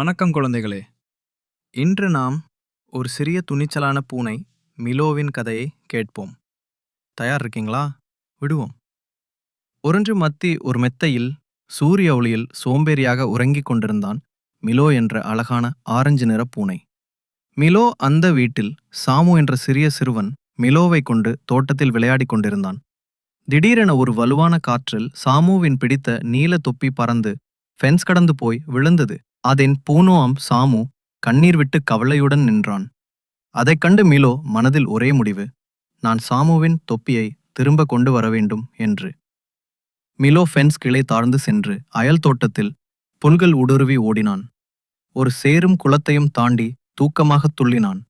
வணக்கம் குழந்தைகளே. இன்று நாம் ஒரு சிறிய துணிச்சலான பூனை மிலோவின் கதையை கேட்போம். தயார் இருக்கீங்களா? விடுவோம். ஒரன்று மத்தி ஒரு மெத்தையில் சூரிய ஒளியில் சோம்பேறியாக உறங்கிக் கொண்டிருந்தான் மிலோ என்ற அழகான ஆரஞ்சு நிற பூனை. மிலோ அந்த வீட்டில் சாமு என்ற சிறிய சிறுவன் மிலோவை கொண்டு தோட்டத்தில் விளையாடிக் கொண்டிருந்தான். திடீரென ஒரு வலுவான காற்றில் சாமுவின் பிடித்த நீல தொப்பி பறந்து ஃபென்ஸ் கடந்து போய் விழுந்தது. அதன் பூனோம் சாமு கண்ணீர் விட்டு கவலையுடன் நின்றான். அதைக் கண்டு மிலோ மனதில் ஒரே முடிவு. நான் சாமுவின் தொப்பியை திரும்ப கொண்டு வர வேண்டும் என்று. மிலோ ஃபென்ஸ் கிளை தாழ்ந்து சென்று அயல் தோட்டத்தில் புல்கள் ஊடுருவி ஓடினான். ஒரு சேரும் குளத்தையும் தாண்டி தூக்கமாகத் துள்ளினான்.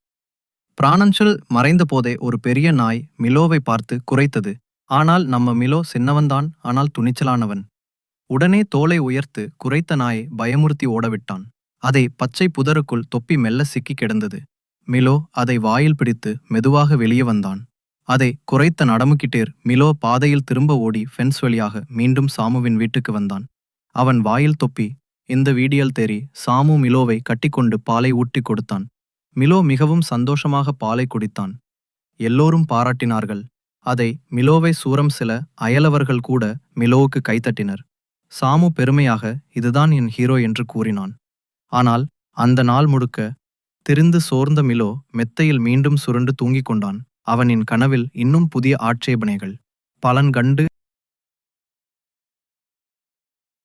பிராணஞ்சல் மறைந்த போதே ஒரு பெரிய நாய் மிலோவை பார்த்து குறைத்தது ஆனால் நம்ம மிலோ சின்னவன்தான். ஆனால் துணிச்சலானவன். உடனே தோலை உயர்த்து குறைத்த நாயை பயமுறுத்தி ஓடவிட்டான். அதை பச்சை புதருக்குள் தொப்பி மெல்ல சிக்கி கிடந்தது. மிலோ அதை வாயில் பிடித்து மெதுவாக வெளியே வந்தான். அதை குறைத்த நடமுக்கிட்டேர் மிலோ பாதையில் திரும்ப ஓடி ஃபென்ஸ் வழியாக மீண்டும் சாமுவின் வீட்டுக்கு வந்தான். அவன் வாயில் தொப்பி இந்த வீடியல் தேறி சாமு மிலோவை கட்டிக்கொண்டு பாலை ஊட்டிக் கொடுத்தான். மிலோ மிகவும் சந்தோஷமாக பாலை குடித்தான். எல்லோரும் பாராட்டினார்கள். அதை மிலோவை சூரம் சில அயலவர்கள் கூட மிலோவுக்கு கைத்தட்டினர் சாமு பெருமையாக இதுதான் என் ஹீரோ என்று கூறினான். ஆனால் அந்த நாள் முழுக்க திரிந்து சோர்ந்த மிலோ மெத்தையில் மீண்டும் சுருண்டு தூங்கிக் கொண்டான். அவனின் கனவில் இன்னும் புதிய ஆட்சேபனைகள் பலன் கண்டு